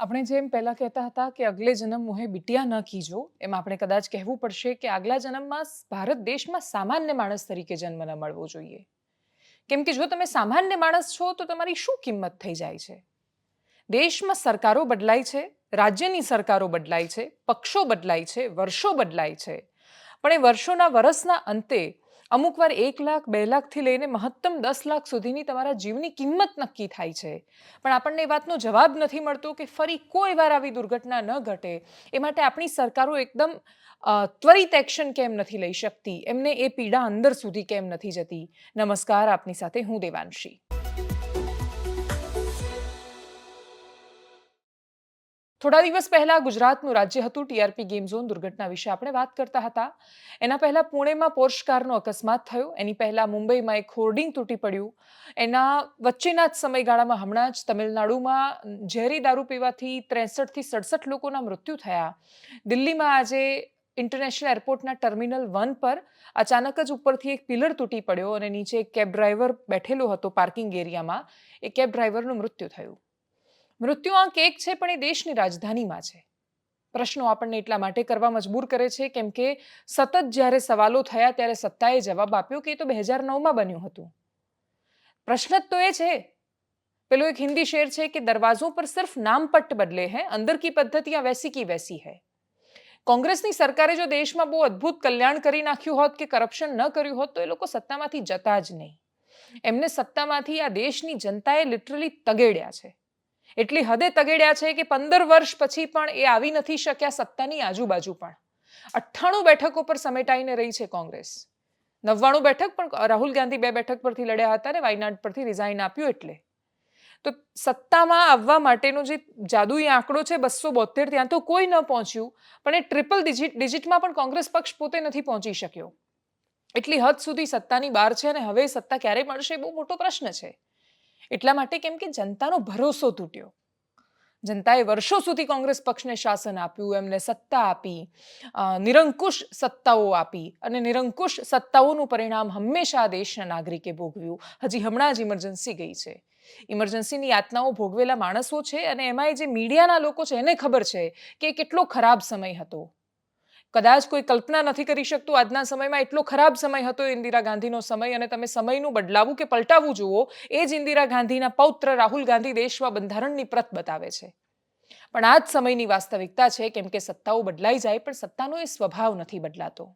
આપણે જેમ પહેલાં કહેતા હતા કે અગલે જન્મ મોહે બિટિયા ન કીજો એમ આપણે કદાચ કહેવું પડશે કે આગલા જન્મમાં ભારત દેશમાં સામાન્ય માણસ તરીકે જન્મ ન મળવો જોઈએ કેમ કે જો તમે સામાન્ય માણસ છો, તો તમારી શું કિંમત થઈ જાય છે? દેશમાં સરકારો બદલાય છે, રાજ્યની સરકારો બદલાય છે, પક્ષો બદલાય છે, વર્ષો બદલાય છે. પણ એ વર્ષોના વરસના અંતે અમુક વાર એક લાખ, બે લાખથી લઈને મહત્તમ દસ લાખ સુધીની તમારા જીવની કિંમત નક્કી થાય છે. પણ આપણને એ વાતનો જવાબ નથી મળતો કે ફરી કોઈ વાર આવી દુર્ઘટના ન ઘટે. એ માટે આપણી સરકારો એકદમ ત્વરિત એક્શન કેમ નથી લઈ શકતી? એમને એ પીડા અંદર સુધી કેમ નથી જતી? નમસ્કાર, આપની સાથે હું દેવાંશી. થોડા દિવસ પહેલા ગુજરાતનું રાજ્ય હતું ટીઆરપી ગેમ ઝોન દુર્ઘટના વિશે આપણે વાત કરતા હતા. એના પહેલા પુણેમાં પોર્શ કારનો અકસ્માત થયો. એની પહેલા મુંબઈમાં એક હોર્ડિંગ તૂટી પડ્યું. એના વચ્ચેના જ સમયગાળામાં હમણાં જ તમિલનાડુમાં ઝેરી દારૂ પીવાથી ત્રેસઠથી સડસઠ લોકોના મૃત્યુ થયા. દિલ્હીમાં આજે ઇન્ટરનેશનલ એરપોર્ટના ટર્મિનલ વન પર અચાનક જ ઉપરથી એક પિલર તૂટી પડ્યો અને નીચે એક કેબ ડ્રાઈવર બેઠેલો હતો પાર્કિંગ એરિયામાં. એ કેબ ડ્રાઈવરનું મૃત્યુ થયું. મૃત્યુ મૃત્યુઆંક એક છે, પણ એ દેશની રાજધાનીમાં છે. પ્રશ્નો આપણને એટલા માટે કરવા મજબૂર કરે છે કેમ કે સતત જ્યારે સવાલો થયા ત્યારે સત્તાએ જવાબ આપ્યો કે એ તો બે હજાર નવમાં બન્યું હતું. પ્રશ્ન તો એ છે. પેલું એક હિન્દી શેર છે કે દરવાજો પર સિર્ફ નામપટ્ટ બદલે હે, અંદર કી પદ્ધતિ આ વૈસી કી વેસી હૈ. કોંગ્રેસની સરકારે જો દેશમાં બહુ અદ્ભુત કલ્યાણ કરી નાખ્યું હોત કે કરપ્શન ન કર્યું હોત, તો એ લોકો સત્તામાંથી જતા જ નહીં. એમને સત્તામાંથી આ દેશની જનતાએ લિટરલી તગેડ્યા છે. એટલી હદે તગેડ્યા છે કે પંદર વર્ષ પછી પણ એ આવી નથી શક્યા સત્તાની આજુબાજુ પણ. અઠ્ઠાણું બેઠકો પર સમેટાઈને રહી છે કોંગ્રેસ. નવ્વાણું બેઠક પણ રાહુલ ગાંધી બે બેઠક પરથી લડ્યા હતા ને વાયનાડ પરથી રિઝાઇન આપ્યું એટલે. તો સત્તામાં આવવા માટેનો જે જાદુઈ આંકડો છે બસો બોતેર ત્યાં તો કોઈ ન પહોંચ્યું, પણ એ ટ્રિપલ ડિજિટ, ડિજિટમાં પણ કોંગ્રેસ પક્ષ પોતે નથી પહોંચી શક્યો. એટલી હદ સુધી સત્તાની બહાર છે અને હવે સત્તા ક્યારે મળશે એ બહુ મોટો પ્રશ્ન છે. એટલા માટે કેમ કે જનતાનો ભરોસો તૂટ્યો. જનતાએ વર્ષો સુધી કોંગ્રેસ પક્ષને શાસન આપ્યું, એમને સત્તા આપી નિરંકુશ સત્તાઓ આપી અને નિરંકુશ સત્તાઓનું પરિણામ હંમેશા દેશના નાગરિકે ભોગવ્યું. હજી હમણાં જ ઇમરજન્સી ગઈ છે. ઇમરજન્સીની યાતનાઓ ભોગવેલા માણસો છે અને એમાંય જે મીડિયાના લોકો છે એને ખબર છે કે કેટલો ખરાબ સમય હતો. કદાચ કોઈ કલ્પના નથી કરી શકતું. આજના સમયમાં એટલો ખરાબ સમય હતો ઇન્દિરા ગાંધીનો સમય અને તમે સમયનું બદલાવું કે પલટાવું જુઓ, એ જ ઇન્દિરા ગાંધીના પૌત્ર રાહુલ ગાંધી દેશમાં બંધારણની પ્રત બતાવે છે. પણ આ જ સમયની વાસ્તવિકતા છે, કેમ કે સત્તાઓ બદલાઈ જાય, પણ સત્તાનો એ સ્વભાવ નથી બદલાતો.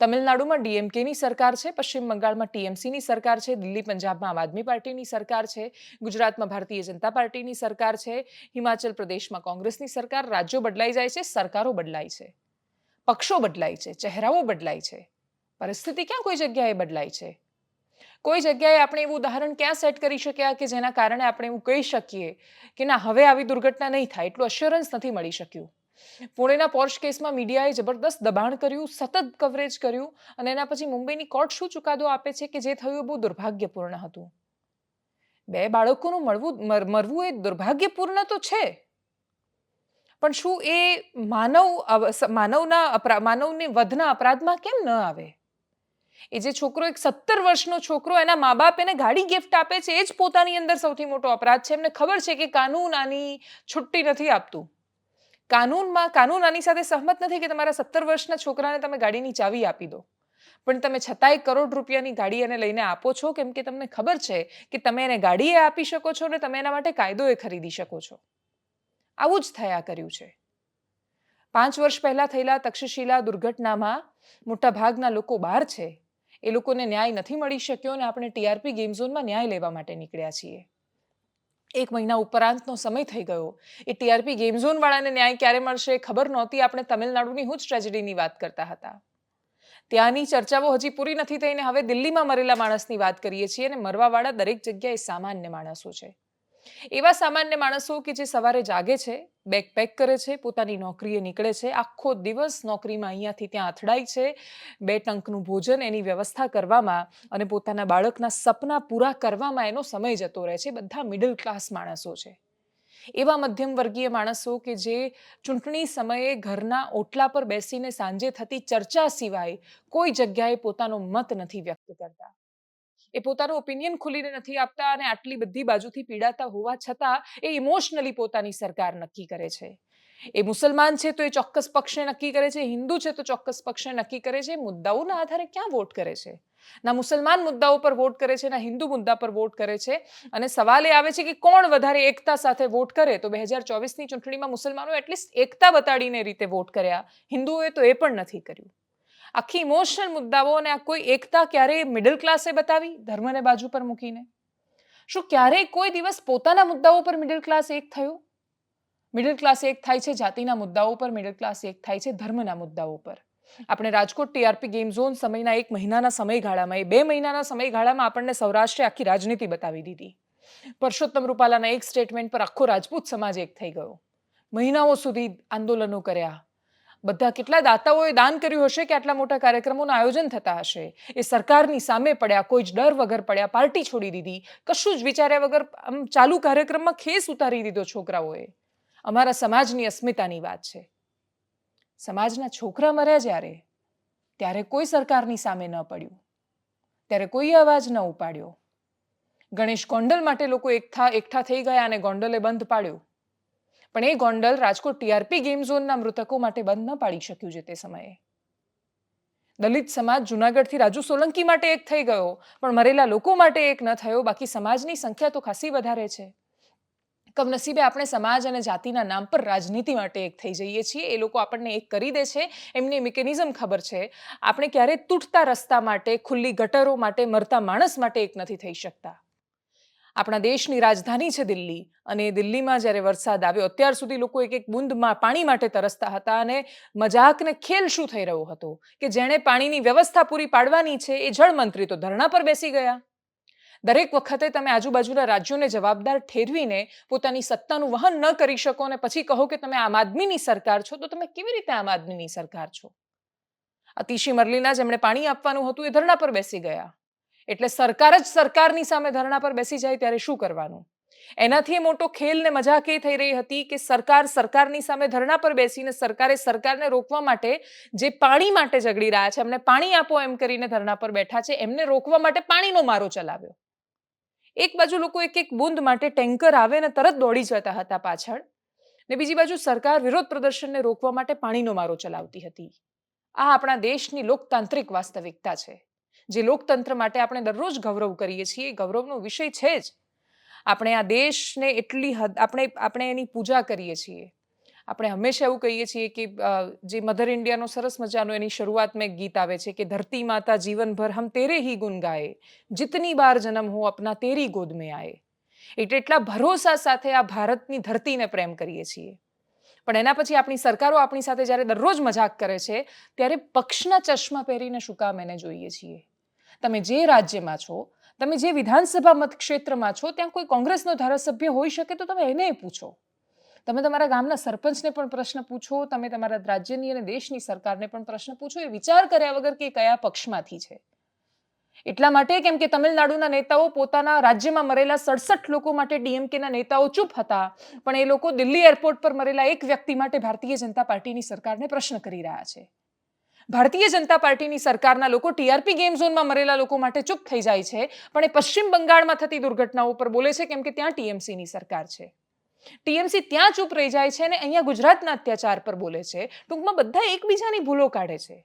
તમિલનાડુમાં ડીએમકેની સરકાર છે, પશ્ચિમ બંગાળમાં ટીએમસીની સરકાર છે, દિલ્હી પંજાબમાં આમ આદમી પાર્ટીની સરકાર છે, ગુજરાતમાં ભારતીય જનતા પાર્ટીની સરકાર છે, હિમાચલ પ્રદેશમાં કોંગ્રેસની સરકાર, રાજ્યો બદલાઈ જાય છે, સરકારો બદલાય છે. પક્ષો બદલાય છે, ચહેરાઓ બદલાય છે, પરિસ્થિતિ ક્યાં કોઈ જગ્યાએ બદલાય છે? કોઈ જગ્યાએ આપણે એવું ઉદાહરણ ક્યાં સેટ કરી શક્યા કે જેના કારણે આપણે એવું કહી શકીએ કે ના, હવે આવી દુર્ઘટના નહીં થાય, એટલું અશ્યોરન્સ નથી મળી શક્યું. પુણેના પોર્શ કેસમાં મીડિયાએ જબરદસ્ત દબાણ કર્યું, સતત કવરેજ કર્યું અને એના પછી મુંબઈની કોર્ટ શું ચુકાદો આપે છે કે જે થયું બહુ દુર્ભાગ્યપૂર્ણ હતું? બે બાળકોનું મળવું, મર- મરવું એ દુર્ભાગ્યપૂર્ણ તો છે. પણ શું એ માનવ માનવના માનવની વધના અપરાધમાં કેમ ન આવે? એ જે છોકરો એક સત્તર વર્ષનો છોકરો એના મા બાપ એને ગાડી ગિફ્ટ આપે છે, એ જ પોતાની અંદર સૌથી મોટો અપરાધ છે. એમને ખબર છે કે કાનૂન આની છુટ્ટી નથી આપતું. કાનૂનમાં, કાનૂન આની સાથે સહમત નથી કે તમારા સત્તર વર્ષના છોકરાને તમે ગાડીની ચાવી આપી દો. પણ તમે છતાંય કરોડ રૂપિયાની ગાડી એને લઈને આપો છો, કેમ કે તમને ખબર છે કે તમે એને ગાડીએ આપી શકો છો અને તમે એના માટે કાયદો એ ખરીદી શકો છો. આવું જ થયા કર્યું છે. પાંચ વર્ષ પહેલા થયેલા તક્ષશિલા દુર્ઘટનામાં મોટા ભાગના લોકો બહાર છે. એ લોકોને ન્યાય નથી મળી શક્યો અને આપણે ટીઆરપી ગેમ ઝોનમાં ન્યાય લેવા માટે નીકળ્યા છીએ. એક મહિના ઉપરાંતનો સમય થઈ ગયો. એ ટીઆરપી ગેમ ઝોનવાળાને ન્યાય ક્યારે મળશે ખબર નહોતી. આપણે તમિલનાડુની હું જ ટ્રેજેડીની વાત કરતા હતા. ત્યાંની ચર્ચાઓ હજી પૂરી નથી થઈને હવે દિલ્હીમાં મરેલા માણસની વાત કરીએ છીએ અને મરવાવાળા દરેક જગ્યાએ સામાન્ય માણસો છે. એવા સામાન્ય માણસો કે જે સવારે જાગે છે બેગ પેક કરે છે, પોતાની નોકરીએ નીકળે છે, આખો દિવસ નોકરીમાં અહીંયાથી ત્યાં અથડાય છે, બે ટંકનું ભોજન એની વ્યવસ્થા કરવામાં અને પોતાના બાળકના સપના પૂરા કરવામાં એનો સમય જતો રહે છે. બધા મિડલ ક્લાસ માણસો છે. એવા મધ્યમ વર્ગીય માણસો કે જે ચૂંટણી સમયે ઘરના ઓટલા પર બેસીને સાંજે થતી ચર્ચા સિવાય કોઈ જગ્યાએ પોતાનો મત નથી વ્યક્ત કરતા. એ પોતાનો ઓપિનિયન ખુલીને નથી આપતા અને આટલી બધી બાજુથી પીડાતા હોવા છતાં એ ઇમોશનલી પોતાની સરકાર નક્કી કરે છે. એ મુસલમાન છે તો એ ચોક્કસ પક્ષને નક્કી કરે છે, હિન્દુ છે તો ચોક્કસ પક્ષને નક્કી કરે છે, મુદ્દાઓના આધારે ક્યાં વોટ કરે છે? ના મુસલમાન મુદ્દાઓ પર વોટ કરે છે, ના હિન્દુ મુદ્દા પર વોટ કરે છે અને સવાલ એ આવે છે કે કોણ વધારે એકતા સાથે વોટ કરે? તો બે હજાર ચોવીસની ચૂંટણીમાં મુસલમાનો એટલીસ્ટ એકતા બતાડીને રીતે વોટ કર્યા. હિન્દુઓએ તો એ પણ નથી કર્યું. આખી ઇમોશનલ મુદ્દાઓ અને આ કોઈ એકતા ક્યારેય મિડલ ક્લાસે બતાવી? ધર્મને બાજુ પર મૂકીને. શું ક્યારેય કોઈ દિવસ પોતાના મુદ્દાઓ પર મિડલ ક્લાસ એક થયો? મિડલ ક્લાસ એક થાય છે જાતિના મુદ્દાઓ પર મિડલ ક્લાસ એક થાય છે ધર્મના મુદ્દાઓ પર. આપણે રાજકોટ ટીઆરપી ગેમ ઝોન સમયના એક મહિનાના સમયગાળામાં, એ બે મહિનાના સમયગાળામાં આપણને સૌરાષ્ટ્રે આખી રાજનીતિ બતાવી દીધી. પરસોત્તમ રૂપાલાના એક સ્ટેટમેન્ટ પર આખો રાજપૂત સમાજ એક થઈ ગયો. મહિનાઓ સુધી આંદોલનો કર્યા. બધા કેટલા દાતાઓએ દાન કર્યું હશે કે આટલા મોટા કાર્યક્રમોનું આયોજન થતા હશે? એ સરકારની સામે પડ્યા, કોઈ જ ડર વગર પડ્યા, પાર્ટી છોડી દીધી, કશું જ વિચાર્યા વગર આમ ચાલુ કાર્યક્રમમાં ખેસ ઉતારી દીધો છોકરાઓએ. અમારા સમાજની અસ્મિતાની વાત છે. સમાજના છોકરા મર્યા જ્યારે, ત્યારે કોઈ સરકારની સામે ન પડ્યું. ત્યારે કોઈ અવાજ ન ઉપાડ્યો. ગણેશ ગોંડલ માટે લોકો એકઠા એકઠા થઈ ગયા અને ગોંડલે બંધ પાડ્યો. પણ એ Gondal Rajkot T R P game ઝોનના મૃતકો માટે બંધ ન પાડી શક્યું છે તે સમયે. દલિત સમાજ જુનાગઢથી રાજુ સોલંકી માટે એક થઈ ગયો, પણ મરેલા લોકો માટે એક ન થયો, બાકી સમાજની સંખ્યા તો ખાસી વધારે છે. કમનસીબે આપણે સમાજ અને જાતિના નામ પર રાજનીતિ માટે એક થઈ જઈએ છીએ, એ લોકો આપણને એક કરી દે છે, એમની મિકેનિઝમ ખબર છે. આપણે ક્યારેય તૂટતા રસ્તા માટે, ખુલ્લી ગટરો માટે, મરતા માણસ માટે એક નથી થઈ શકતા. આપણા દેશની રાજધાની છે દિલ્હી અને દિલ્હીમાં જ્યારે વરસાદ આવ્યો, અત્યાર સુધી લોકો એક એક બુંદમાં પાણી માટે તરસતા હતા અને મજાકને ખેલ શું થઈ રહ્યો હતો? કે જેણે પાણીની વ્યવસ્થા પૂરી પાડવાની છે એ જળમંત્રી તો ધરણા પર બેસી ગયા. દરેક વખતે તમે આજુબાજુના રાજ્યોને જવાબદાર ઠેરવીને પોતાની સત્તાનું વહન ન કરી શકો અને પછી કહો કે તમે આમ આદમીની સરકાર છો, તો તમે કેવી રીતે આમ આદમીની સરકાર છો? અતિશી મરલીના જેમણે પાણી આપવાનું હતું એ ધરણા પર બેસી ગયા. એટલે સરકાર જ સરકારની સામે ધરણા પર બેસી જાય ત્યારે શું કરવાનું? એનાથી મોટો ખેલ ને મજાક એ થઈ રહી હતી કે સરકાર સરકારની સામે ધરણા પર બેસીને સરકારે સરકારને રોકવા માટે જે પાણી માટે ઝઘડી રહ્યા છે, એમને પાણી આપો એમ કરીને ધરણા પર બેઠા છે, એમને રોકવા માટે પાણીનો મારો ચલાવ્યો. એક બાજુ લોકો એક એક બુંદ માટે ટેન્કર આવે ને તરત દોડી જતા હતા પાછળ ને બીજી બાજુ સરકાર વિરોધ પ્રદર્શનને રોકવા માટે પાણીનો મારો ચલાવતી હતી. આ આપણા દેશની લોકતાંત્રિક વાસ્તવિકતા છે. જે લોકતંત્ર માટે આપણે દરરોજ ગૌરવ કરીએ છીએ, એ ગૌરવનો વિષય છે જ. આપણે આ દેશને એટલી હદ, આપણે આપણે એની પૂજા કરીએ છીએ. આપણે હંમેશા એવું કહીએ છીએ કે જે મધર ઇન્ડિયાનો સરસ મજાનો એની શરૂઆતમાં એક ગીત આવે છે કે, ધરતી માતા જીવનભર હમ તેરે હી ગુન ગાએ. જીતની બાર જન્મ હો અપના તેરી ગોદમે મેં એટલે એટલા ભરોસા સાથે આ ભારતની ધરતીને પ્રેમ કરીએ છીએ. પણ એના પછી આપણી સરકારો આપણી સાથે જ્યારે દરરોજ મજાક કરે છે, ત્યારે પક્ષના ચશ્મા પહેરીને શું કામ એને જોઈએ છીએ? તમે જે રાજ્યમાં છો, તમે જે વિધાનસભા મતક્ષેત્રમાં છો, ત્યાં કોઈ કોંગ્રેસનો ધારાસભ્ય હોઈ શકે તો તમે એને પૂછો. તમે તમારા ગામના સરપંચને પણ પ્રશ્ન પૂછો, તમે તમારા રાજ્યની અને દેશની સરકારને પણ પ્રશ્ન પૂછો, એ વિચાર કર્યા વગર કે કયા પક્ષમાંથી છે. એટલા માટે કેમ કે તમિલનાડુના નેતાઓ પોતાના રાજ્યમાં મરેલા સડસઠ લોકો માટે ડીએમકેના નેતાઓ ચૂપ હતા, પણ એ લોકો દિલ્હી એરપોર્ટ પર મરેલા એક વ્યક્તિ માટે ભારતીય જનતા પાર્ટીની સરકારને પ્રશ્ન કરી રહ્યા છે. ભારતીય જનતા પાર્ટીની સરકારના લોકો ટીઆરપી ગેમ ઝોનમાં મરેલા લોકો માટે ચૂપ થઈ જાય છે, પણ એ પશ્ચિમ બંગાળમાં થતી દુર્ઘટનાઓ પર બોલે છે, કેમ કે ત્યાં ટીએમસીની સરકાર છે. ટીએમસી ત્યાં ચૂપ રહી જાય છે અને અહીંયા ગુજરાતના અત્યાચાર પર બોલે છે. ટૂંકમાં બધા એકબીજાની ભૂલો કાઢે છે.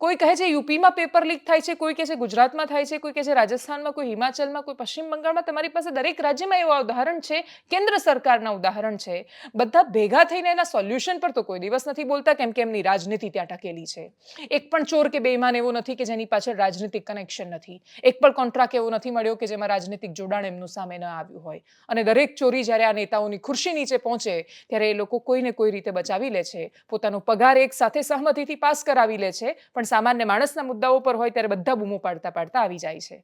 કોઈ કહે છે, યુપીમાં પેપર લીક થાય છે, કોઈ કહે છે, ગુજરાતમાં થાય છે, કોઈ કહે છે, રાજસ્થાનમાં, કોઈ હિમાચલમાં, કોઈ પશ્ચિમ બંગાળમાં, તમારી પાસે દરેક રાજ્યમાં એવા ઉદાહરણ છે, કેન્દ્ર સરકારના ઉદાહરણ છે. બધા ભેગા થઈને એના સોલ્યુશન પર તો કોઈ દિવસ નથી બોલતા, કેમ કે એમની રાજનીતિ ત્યાં ટકેલી છે. એક પણ ચોર કે બેઈમાન એવો નથી કે જેની પાછળ રાજનીતિક કનેક્શન નથી. એક પણ કોન્ટ્રાક્ટ એવો નથી મળ્યો કે જેમાં રાજનીતિક જોડાણ એમનું સામે ન આવ્યું હોય. અને દરેક ચોરી જ્યારે આ નેતાઓની ખુરશી નીચે પહોંચે, ત્યારે એ લોકો કોઈને કોઈ રીતે બચાવી લે છે. પોતાનો પગાર એક સાથે સહમતિથી પાસ કરાવી લે છે, પણ સામાન્ય માણસના મુદ્દાઓ પર હોય ત્યારે બધા બૂમો પાડતા પાડતા આવી જાય છે.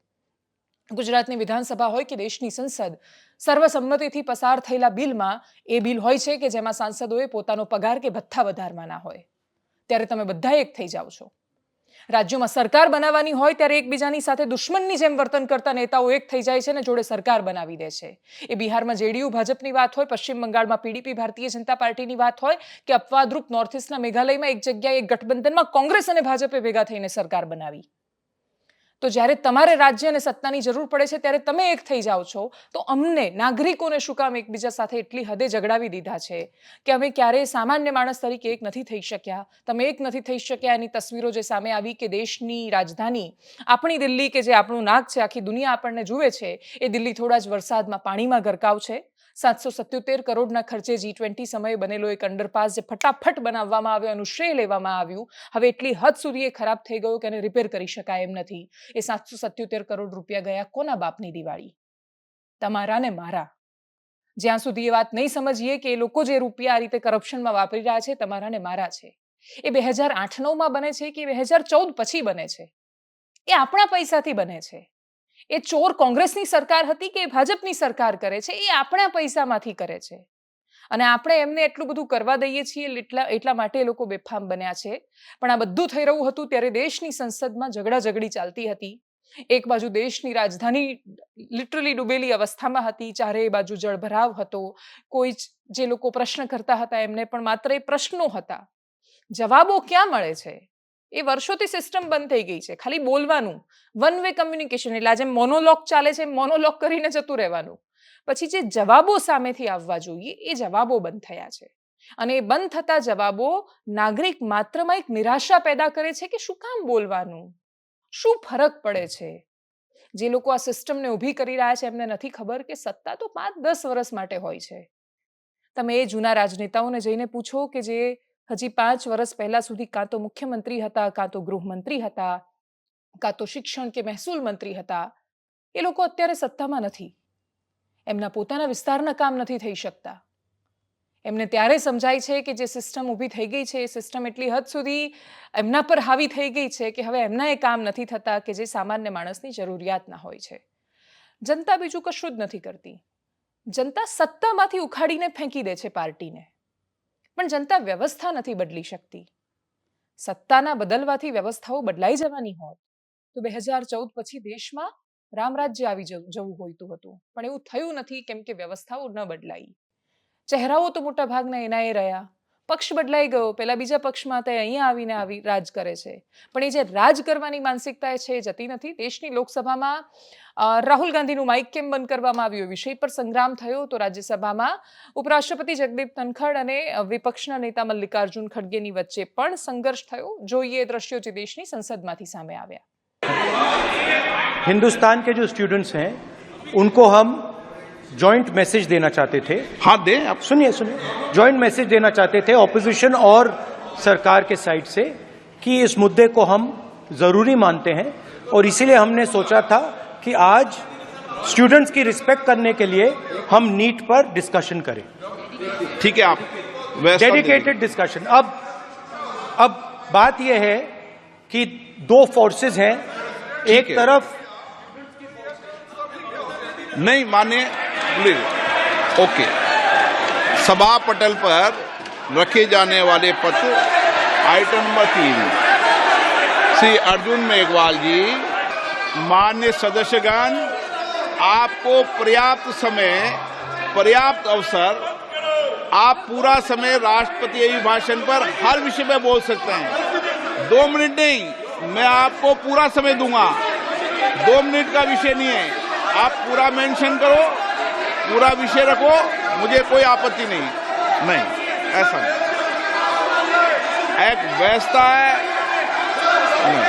ગુજરાતની વિધાનસભા હોય કે દેશની સંસદ, સર્વસંમતિથી પસાર થયેલા બિલમાં એ બિલ હોય છે કે જેમાં સાંસદોએ પોતાનો પગાર કે ભથ્થા વધારવાના હોય. ત્યારે તમે બધા એક થઈ જાઓ છો. રાજ્યોમાં સરકાર બનાવવાની હોય ત્યારે એકબીજાની સાથે દુશ્મનની જેમ વર્તન કરતા નેતાઓ એક થઈ જાય છે અને જોડે સરકાર બનાવી દે છે. એ બિહારમાં જેડીયુ, ભાજપની વાત હોય, પશ્ચિમ બંગાળમાં પીડીપી, ભારતીય જનતા પાર્ટીની વાત હોય, કે અપવાદરૂપ નોર્થ ઇસ્ટના મેઘાલયમાં એક જગ્યાએ ગઠબંધનમાં કોંગ્રેસ અને ભાજપે ભેગા થઈને સરકાર બનાવી. તો જ્યારે તમારે રાજ્ય અને સત્તાની જરૂર પડે છે, ત્યારે તમે એક થઈ જાઓ છો. તો અમને, નાગરિકોને શું કામ એકબીજા સાથે એટલી હદે ઝઘડાવી દીધા છે? કે અમે ક્યારેય સામાન્ય માણસ તરીકે એક નથી થઈ શક્યા. તમે એક નથી થઈ શક્યા, એની તસવીરો જે સામે આવી કે દેશની રાજધાની, આપણી દિલ્હી કે જે આપણું નાક છે, આખી દુનિયા આપણને જુએ છે, એ દિલ્હી થોડા જ વરસાદમાં પાણીમાં ગરકાવ છે? સાતસો સત્યોતેર કરોડના ખર્ચે જી ટ્વેન્ટી સમયે બનેલો એક અંડરપાસ જે ફટાફટ બનાવવામાં આવ્યો એનું શ્રેય લેવામાં આવ્યું, હવે એટલી હદ સુધી એ ખરાબ થઈ ગયો કે એને રિપેર કરી શકાય એમ નથી. એ સાતસો સત્યોતેર કરોડ રૂપિયા ગયા કોના બાપની દિવાળી? તમારા ને મારા. જ્યાં સુધી એ વાત નહીં સમજીએ કે એ લોકો જે રૂપિયા આ રીતે કરપ્શનમાં વાપરી રહ્યા છે, તમારા ને મારા છે. એ બે હજાર આઠ નવમાં બને છે કે બે હજાર ચૌદ પછી બને છે? એ આપણા પૈસાથી બને છે. એ ચોર કોંગ્રેસની સરકાર હતી કે ભાજપની સરકાર કરે છે, એ આપણા પૈસામાંથી કરે છે. અને આપણે એમને એટલું બધું કરવા દઈએ છીએ, એટલા એટલા માટે એ લોકો બેફામ બન્યા છે. પણ આ બધું થઈ રહ્યું હતું ત્યારે દેશની સંસદમાં ઝઘડા ઝઘડી ચાલતી હતી. એક બાજુ દેશની રાજધાની લિટરલી ડૂબેલી અવસ્થામાં હતી ચારેય બાજુ જળભરાવ હતો. કોઈ જે લોકો પ્રશ્ન કરતા હતા એમને પણ માત્ર એ પ્રશ્નો હતા. જવાબો ક્યાં મળે છે? એ વર્ષોથી સિસ્ટમ બંધ થઈ ગઈ છે. ખાલી બોલવાનું વન વે કમ્યુનિકેશન એટલે આજે મોનોલોગ ચાલે છે મોનોલોગ કરીને જતું રહેવાનું. પછી જે જવાબો સામેથી આવવા જોઈએ, એ જવાબો બંધ થયા છે. અને એ બંધ થતા જવાબો નાગરિક માત્રમાં એક નિરાશા પેદા કરે છે કે શું કામ બોલવાનું? શું ફરક પડે છે? જે લોકો આ સિસ્ટમને ઊભી કરી રહ્યા છે, એમને નથી ખબર કે સત્તા તો પાંચ દસ વર્ષ માટે હોય છે. તમે એ જૂના રાજનેતાઓને જઈને પૂછો કે જે હજી પાંચ વર્ષ પહેલા સુધી કાં તો મુખ્યમંત્રી હતા, કાં તો ગૃહમંત્રી હતા, કાં તો શિક્ષણ કે મહેસૂલ મંત્રી હતા. એ લોકો અત્યારે સત્તામાં નથી. એમના પોતાના વિસ્તારના કામ નથી થઈ શકતા. એમને ત્યારે સમજાય છે કે જે સિસ્ટમ ઊભી થઈ ગઈ છે, એ સિસ્ટમ એટલી હદ સુધી એમના પર હાવી થઈ ગઈ છે કે હવે એમના એ કામ નથી થતા કે જે સામાન્ય માણસની જરૂરિયાતના હોય છે. જનતા બીજું કશું જ નથી કરતી. જનતા સત્તામાંથી ઉખાડીને ફેંકી દે છે પાર્ટીને. પણ જનતા વ્યવસ્થા નથી બદલી શકતી. સત્તાના બદલવાથી વ્યવસ્થાઓ બદલાઈ જવાની હોત તો બે હજાર ચૌદ પછી દેશમાં રામરાજ્ય આવી જવું હોઈતું હતું. પણ એવું થયું નથી કેમ કે વ્યવસ્થાઓ ન બદલાઈ. ચહેરાઓ તો મોટા ભાગના એના એ રહ્યા. પક્ષ બદલાઈ ગયો પેલા બીજા પક્ષમાં તે અહીંયા આવીને આવી રાજ કરે છે પણ એ જે રાજ કરવાની માનસિકતા છે એ જતી નથી દેશની લોકસભામાં અ, રાહુલ ગાંધીનું માઇક કેમ બંધ કરવામાં આવ્યું એ વિષય પર સંગ્રામ થયો તો રાજ્યસભામાં ઉપરાષ્ટ્રપતિ જગદીપ ધનખડ અને અ, વિપક્ષના નેતા મલ્લિકાર્જુન ખડગેની વચ્ચે પણ સંઘર્ષ થયો જોઈએ એ દ્રશ્યો જે દેશની સંસદમાંથી સામે આવ્યા हिंदुस्तान के जो स्टूडेंट्स हैं उनको हम जॉइंट मैसेज देना चाहते थे। हाँ दे आप सुनिए सुनिए। ज्वाइंट मैसेज देना चाहते थे ऑपोजिशन और सरकार के साइड से कि इस मुद्दे को हम ज़रूरी मानते हैं और इसीलिए हमने सोचा था कि आज स्टूडेंट्स की रिस्पेक्ट करने के लिए हम नीट पर डिस्कशन करें। ठीक है आप डेडिकेटेड डिस्कशन अब अब बात यह है कि दो फोर्सेस हैं। एक है। तरफ़ नहीं माने प्लीज़ ओके सभा पटल पर रखे जाने वाले पत्र आइटम नंबर तीन। श्री अर्जुन मेघवाल जी, मान्य सदस्यगण, आपको पर्याप्त समय, पर्याप्त अवसर, आप पूरा समय राष्ट्रपति अभिभाषण पर हर विषय में बोल सकते हैं। दो मिनट नहीं, मैं आपको पूरा समय दूँगा। दो मिनट का विषय नहीं है, आप पूरा मेंशन करो। पूरा विषय रखो मुझे कोई आपत्ति नहीं। नहीं। ऐसा नहीं। एक व्यवस्था है। नहीं।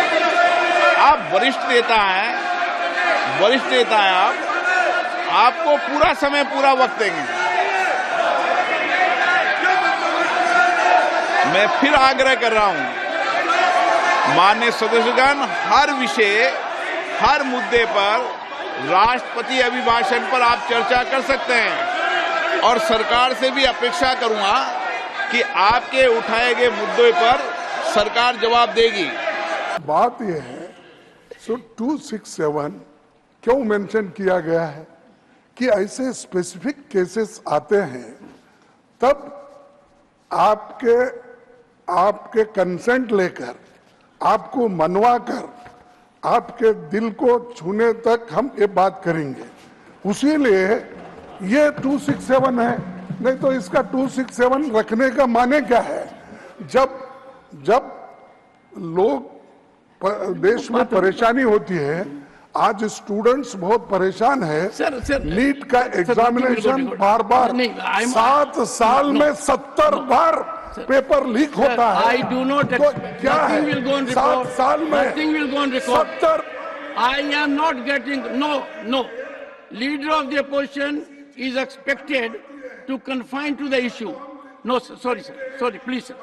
आप वरिष्ठ नेता हैं वरिष्ठ नेता हैं आप आपको पूरा समय पूरा वक्त देंगे। मैं फिर आग्रह कर रहा हूँ मान्य सदस्यगण हर विषय हर मुद्दे पर राष्ट्रपति अभिभाषण पर आप चर्चा कर सकते हैं। और सरकार से भी अपेक्षा करूँगा कि आपके उठाए गए मुद्दों पर सरकार जवाब देगी। बात यह है सो टू सिक्स सेवन क्यों मेंशन किया गया है कि ऐसे स्पेसिफिक केसेस आते हैं, तब आपके आपके कंसेंट लेकर, आपको मनवा कर आपके दिल को छूने तक हम ये बात करेंगे। उसी लिए ये 267 है नहीं तो इसका 267 रखने का माने क्या है? जब जब लोग देश में परेशानी होती है आज स्टूडेंट्स बहुत परेशान है। सर, सर, नीट का एग्जामिनेशन बार बार सात साल में सत्तर बार पेपर लीक होता है I do not तो ex- क्या है nothing will go on सात record. साल में Nothing will go on record. सत्तर I am not getting, no, no. Leader of the opposition is expected to confine to the issue. No, sir, sorry, sir, sorry, please, sir.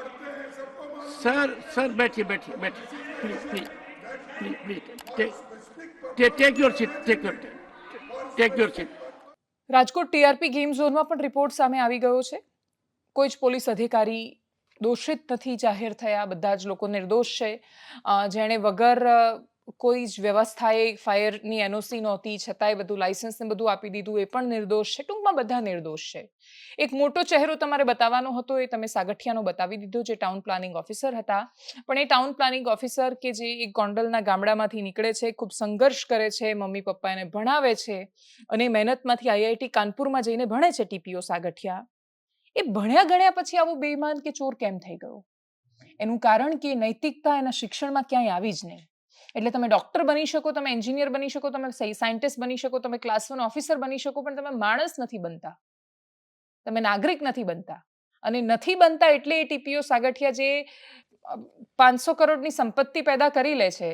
Sir, sir, बैठिए, बैठिए, बैठिए. Please, please, please, please, take, take, take your seat, take your, take your seat. Rajkot TRP game ઝોનમાં પણ report સામે આવી ગયો છે કોઈ જ પોલીસ અધિકારી દોષિત નથી જાહેર થયા, બધા જ લોકો નિર્દોષ છે. જેણે વગર કોઈ જ વ્યવસ્થાએ ફાયરની એનઓસી નહોતી, છતાંય બધું લાઇસન્સને બધું આપી દીધું, એ પણ નિર્દોષ છે. ટૂંકમાં બધા નિર્દોષ છે. એક મોટો ચહેરો તમારે બતાવવાનો હતો, એ તમે સાગઠિયાનો બતાવી દીધો, જે ટાઉન પ્લાનિંગ ઓફિસર હતા. પણ એ ટાઉન પ્લાનિંગ ઓફિસર કે જે એક ગોંડલના ગામડામાંથી નીકળે છે, ખૂબ સંઘર્ષ કરે છે, મમ્મી પપ્પા એને ભણાવે છે અને મહેનતમાંથી આઈઆઈટી કાનપુરમાં જઈને ભણે છે ટીપીઓ સાગઠિયા. એ ભણ્યા ગણ્યા પછી આવો બેઈમાન કે ચોર કેમ થઈ ગયો? એનું કારણ કે નૈતિકતા એના શિક્ષણમાં ક્યાંય આવી જ નહીં. એટલે તમે ડોક્ટર બની શકો, તમે એન્જિનિયર બની શકો, તમે સાયન્ટિસ્ટ બની શકો, તમે ક્લાસ વન ઓફિસર બની શકો, પણ તમે માણસ નથી બનતા. તમે નાગરિક નથી બનતા. અને નથી બનતા એટલે એ ટીપીઓ સાગઠિયા જે પાંચસો કરોડની સંપત્તિ પેદા કરી લે છે,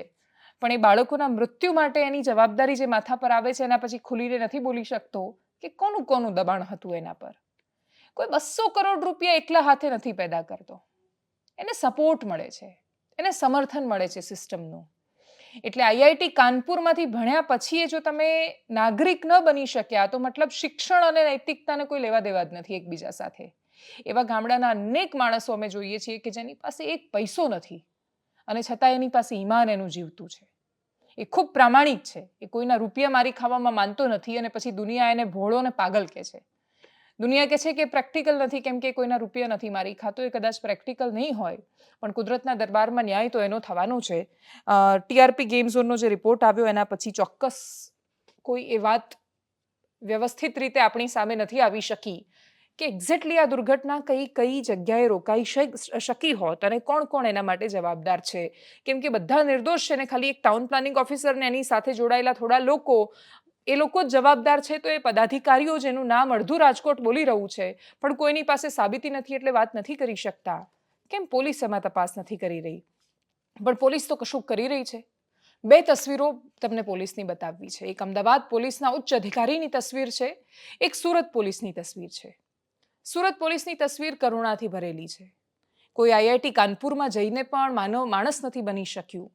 પણ એ બાળકોના મૃત્યુ માટે એની જવાબદારી જે માથા પર આવે છે, એના પછી ખુલીને નથી બોલી શકતો, કે કોનું કોનું દબાણ હતું એના પર? કોઈ બસો કરોડ રૂપિયા એકલા હાથે નથી પેદા કરતો. એને સપોર્ટ મળે છે. એને સમર્થન મળે છે સિસ્ટમનું એટલે આઈઆઈટી કાનપુરમાંથી ભણ્યા પછી જો તમે નાગરિક ન બની શક્યા, તો મતલબ શિક્ષણ અને નૈતિકતાને કોઈ લેવા દેવા જ નથી એકબીજા સાથે. એવા ગામડાના અનેક માણસો અમે જોઈએ છીએ કે જેની પાસે એક પૈસો નથી અને છતાં એની પાસે ઈમાન એનું જીવતું છે. એ ખૂબ પ્રામાણિક છે. એ કોઈના રૂપિયા મારી ખાવામાં માનતો નથી અને પછી દુનિયા એને ભોળો અને પાગલ કહે છે. દુનિયા કહે છે કે પ્રેક્ટિકલ નથી, કેમ કે કોઈના રૂપિયા નથી મારી ખાતું એ કદાચ પ્રેક્ટિકલ નહીં હોય, પણ કુદરતના દરબારમાં ન્યાય તો એનો થવાનો છે. ટીઆરપી ગેમ ઝોનનો જે રિપોર્ટ આવ્યો, એના પછી ચોક્કસ કોઈ એ વાત વ્યવસ્થિત રીતે આપણી સામે નથી આવી શકી કે એક્ઝેક્ટલી આ દુર્ઘટના કઈ કઈ જગ્યાએ રોકાઈ શક- શકી હોત અને કોણ કોણ એના માટે જવાબદાર છે. કેમ કે બધા નિર્દોષ છે ને ખાલી એક ટાઉન પ્લાનિંગ ઓફિસર ને એની સાથે જોડાયેલા થોડા લોકો એ લોકો જ જવાબદાર છે, તો એ પદાધિકારીઓ જેનું નામ અડધું રાજકોટ બોલી રહ્યું છે. પણ કોઈની પાસે સાબિતી નથી એટલે વાત નથી કરી શકતા. કેમ? પોલીસ એમાં તપાસ નથી કરી રહી. પણ પોલીસ તો કશું કરી રહી છે. બે તસવીરો તમને પોલીસની બતાવવી છે. એક અમદાવાદ પોલીસના ઉચ્ચ અધિકારીની તસવીર છે. એક સુરત પોલીસની તસવીર છે. સુરત પોલીસની તસવીર કરુણાથી ભરેલી છે. કોઈ આઈઆઈટી કાનપુરમાં જઈને પણ માનવ માણસ નથી બની શક્યું.